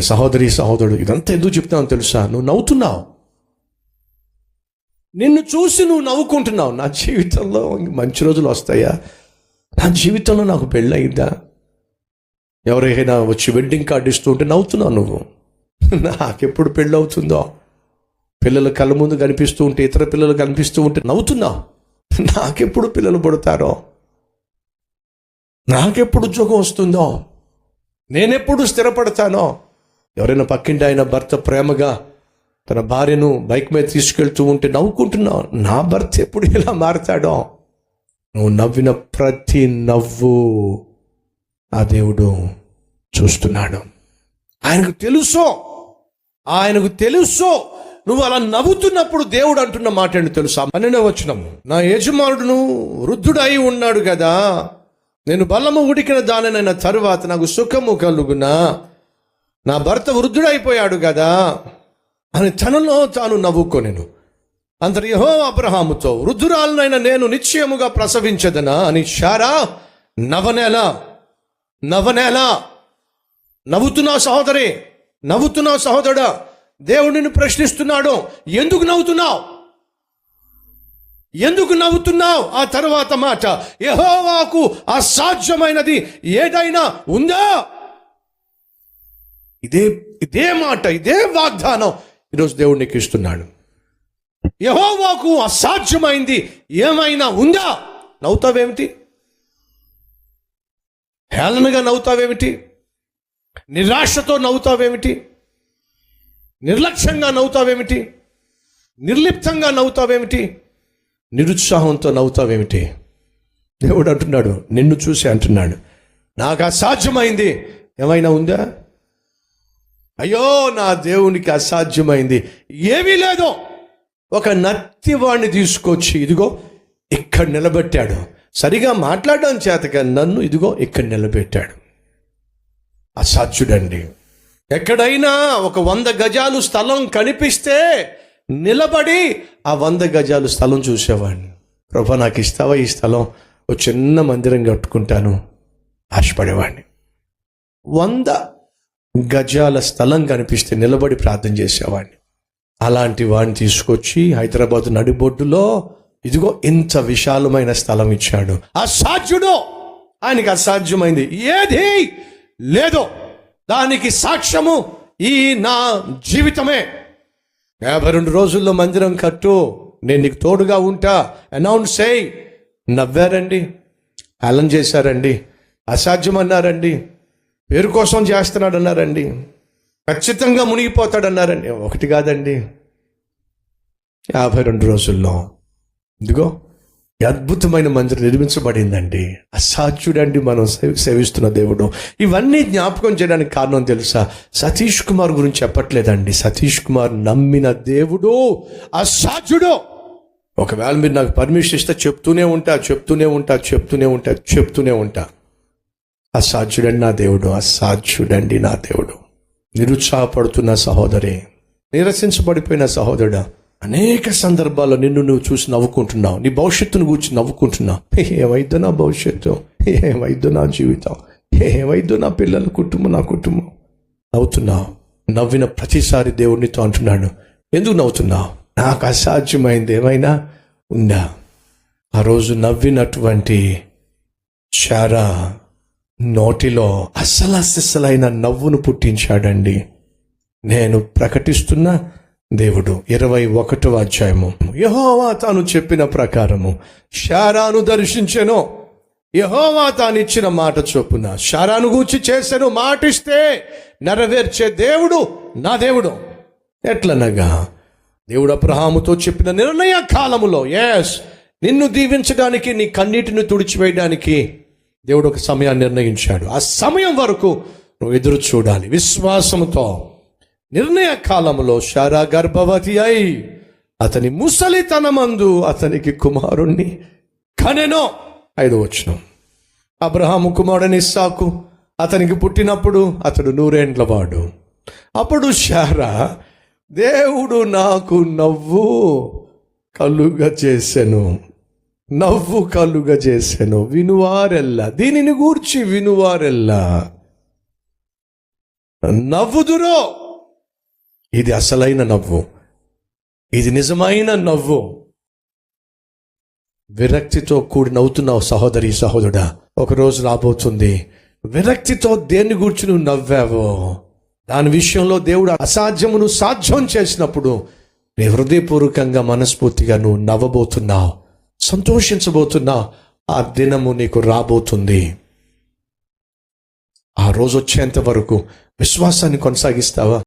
సహోదరి సహోదరుడు ఇదంతా ఎందుకు చెప్తాను తెలుసా? నువ్వు నవ్వుతున్నావు. నిన్ను చూసి నువ్వు నవ్వుకుంటున్నావు. నా జీవితంలో మంచి రోజులు వస్తాయా? నా జీవితంలో నాకు పెళ్ళయిందా? ఎవరైనా వచ్చి వెడ్డింగ్ కార్డు ఇస్తూ ఉంటే నవ్వుతున్నావు నువ్వు. నాకెప్పుడు పెళ్ళి అవుతుందో పిల్లలు కళ్ళ ముందు కనిపిస్తూ ఉంటే ఇతర పిల్లలు కనిపిస్తూ ఉంటే నవ్వుతున్నావు. నాకెప్పుడు పిల్లలు పడతారో? నాకెప్పుడు ఉద్యోగం వస్తుందో? నేనెప్పుడు స్థిరపడతానో? ఎవరైనా పక్కింటి ఆయన భర్త ప్రేమగా తన భార్యను బైక్ మీద తీసుకెళ్తూ ఉంటే నవ్వుకుంటున్నావు. నా భర్త ఎప్పుడు ఇలా మారతాడో? నువ్వు నవ్విన ప్రతి నవ్వు ఆ దేవుడు చూస్తున్నాడు. ఆయనకు తెలుసో? ఆయనకు తెలుసో? నువ్వు అలా నవ్వుతున్నప్పుడు దేవుడు అంటున్న మాట ఏంటి తెలుసా? పన్నెండవ వచ్చినము నా యజమానుడును వృద్ధుడై ఉన్నాడు కదా. నేను బలము ఉడికిన దానినైన తరువాత నాకు సుఖము కలుగునా? నా భర్త వృద్ధుడైపోయాడు కదా అని తనలో తాను నవ్వుకొనెను. అంతటి యహో అబ్రహాముతో వృద్ధురాలనైన నేను నిశ్చయముగా ప్రసవించదనా అని షారా నవనేలా నవనేలా నవ్వుతున్నా సహోదరి నవ్వుతున్నా సహోదరుడా దేవుడిని ప్రశ్నిస్తున్నాడు ఎందుకు నవ్వుతున్నావు? ఎందుకు నవ్వుతున్నావు? ఆ తర్వాత మాట యహోవాకు అసాధ్యమైనది ఏదైనా ఉందా? ఇదే ఇదే మాట ఇదే వాగ్దానం ఈరోజు దేవుడు నీకు ఇస్తున్నాడు. యహోవాకు అసాధ్యమైంది. ఏమైనా ఉందా? నవ్వుతావేమిటి? హేళనగా నవ్వుతావేమిటి? నిరాశతో నవ్వుతావేమిటి? నిర్లక్ష్యంగా నవ్వుతావేమిటి? నిర్లిప్తంగా నవ్వుతావేమిటి? నిరుత్సాహంతో నవ్వుతావేమిటి? దేవుడు అంటున్నాడు నిన్ను చూసి అంటున్నాడు నాకు అసాధ్యమైంది. ఏమైనా ఉందా? అయ్యో నా దేవునికి అసాధ్యమైంది. ఏమీ లేదు. ఒక నత్తివాణ్ణి తీసుకొచ్చి ఇదిగో ఇక్కడ నిలబెట్టాడు. సరిగా మాట్లాడడం చేతగా నన్ను ఇదిగో ఇక్కడ నిలబెట్టాడు. అసాధ్యుడండి. ఎక్కడైనా ఒక వంద గజాలు స్థలం కనిపిస్తే నిలబడి ఆ వంద గజాలు స్థలం చూసేవాడిని ప్రభా నాకు ఇస్తావా ఈ స్థలం? ఒక చిన్న మందిరం కట్టుకుంటాను. ఆశపడేవాడిని వంద గజాల స్థలం కనిపిస్తే నిలబడి ప్రార్థన చేసేవాడిని. అలాంటి వాడిని తీసుకొచ్చి హైదరాబాద్ నడిబొడ్డులో ఇదిగో ఇంత విశాలమైన స్థలం ఇచ్చాడు. అసాధ్యుడు! ఆయనకి అసాధ్యమైంది. ఏది లేదో దానికి సాక్ష్యము ఈ నా జీవితమే. యాభై రెండు రోజుల్లో మందిరం కట్టు. నేను నీకు తోడుగా ఉంటా. అనౌన్స్ చేయి. నవ్వారండి. అలం చేశారండి. అసాధ్యం అన్నారండి పేరు కోసం చేస్తున్నాడు అన్నారండి ఖచ్చితంగా మునిగిపోతాడన్నారండి. ఒకటి కాదండి. యాభై రెండు రోజుల్లో. ఇదిగో అద్భుతమైన మందిరం నిర్మించబడిందండి. అసాధ్యుడండి మనం సేవిస్తున్న దేవుడు. ఇవన్నీ జ్ఞాపకం చేయడానికి కారణం తెలుసా? సతీష్ కుమార్ గురించి చెప్పట్లేదండి. సతీష్ కుమార్ నమ్మిన దేవుడు అసాధ్యుడు. ఒకవేళ మీరు నాకు పర్మిషన్ ఇస్తే చెప్తూనే ఉంటా చెప్తూనే ఉంటా చెప్తూనే ఉంటా చెప్తూనే ఉంటా. అసాధ్యుడండి నా దేవుడు అసాధ్యుడండి నా దేవుడు. నిరుత్సాహపడుతున్న సహోదరి నిరసించబడిపోయిన సహోదరుడా అనేక సందర్భాల్లో నిన్ను నువ్వు చూసి నవ్వుకుంటున్నావు నీ భవిష్యత్తును గురించి నవ్వుకుంటున్నావు. ఏమైద్దో నా భవిష్యత్తు ఏమైద్దో నా జీవితం ఏమైద్దో నా పిల్లల కుటుంబం నా కుటుంబం. నవ్వుతున్నావు నవ్విన ప్రతిసారి దేవుడినితో అంటున్నాడు ఎందుకు నవ్వుతున్నావు? నాకు అసాధ్యమైంది ఏమైనా ఉందా? ఆ రోజు నవ్వినటువంటి చారా నోటిలో అసలసిసలైన నవ్వును పుట్టించాడండి. నేను ప్రకటిస్తున్న దేవుడు. ఇరవై ఒకటవ అధ్యాయము. యహోవా తాను చెప్పిన ప్రకారము శారాను దర్శించెను. యహోవా తాను ఇచ్చిన మాట చొప్పున శారాను గూర్చి చేశాను మాటిస్తే నెరవేర్చే దేవుడు నా దేవుడు. ఎట్లనగా దేవుడు అబ్రహాముతో చెప్పిన నిర్ణయ కాలములో ఎస్ నిన్ను దీవించడానికి నీ కన్నీటిని తుడిచివేయడానికి దేవుడు ఒక సమయాన్ని నిర్ణయించాడు. ఆ సమయం వరకు నువ్వు ఎదురు చూడాలి. విశ్వాసముతో. నిర్ణయ కాలంలో శారా గర్భవతి అయి అతని ముసలితనమందు అతనికి కుమారుణ్ణి కనెనో ఐదు వచ్చిన అబ్రహాము కుమారుని ఇస్సాకు అతనికి పుట్టినప్పుడు అతడు నూరేండ్లవాడు అప్పుడు శారా దేవుడు నాకు నవ్వు కలుగ చేసెను నవ్వు కలుగ చేసెను వినువారెల్లా. దీనిని గూర్చి వినువారెల్లా. నవ్వుదురో! ఇది అసలైన నవ్వు. ఇది నిజమైన నవ్వు. విరక్తితో కూడి నవ్వుతున్నావు సహోదరి సహోదరుడా. ఒకరోజు రాబోతుంది. విరక్తితో దేన్ని గురించి నువ్వు నవ్వావో? దాని విషయంలో దేవుడు అసాధ్యమును సాధ్యం చేసినప్పుడు నీ హృదయపూర్వకంగా మనస్ఫూర్తిగా నువ్వు నవ్వబోతున్నావు. సంతోషించబోతున్నా ఆ దినము నీకు రాబోతుంది. ఆ రోజు వచ్చేంత వరకు విశ్వాసాన్ని కొనసాగిస్తావా?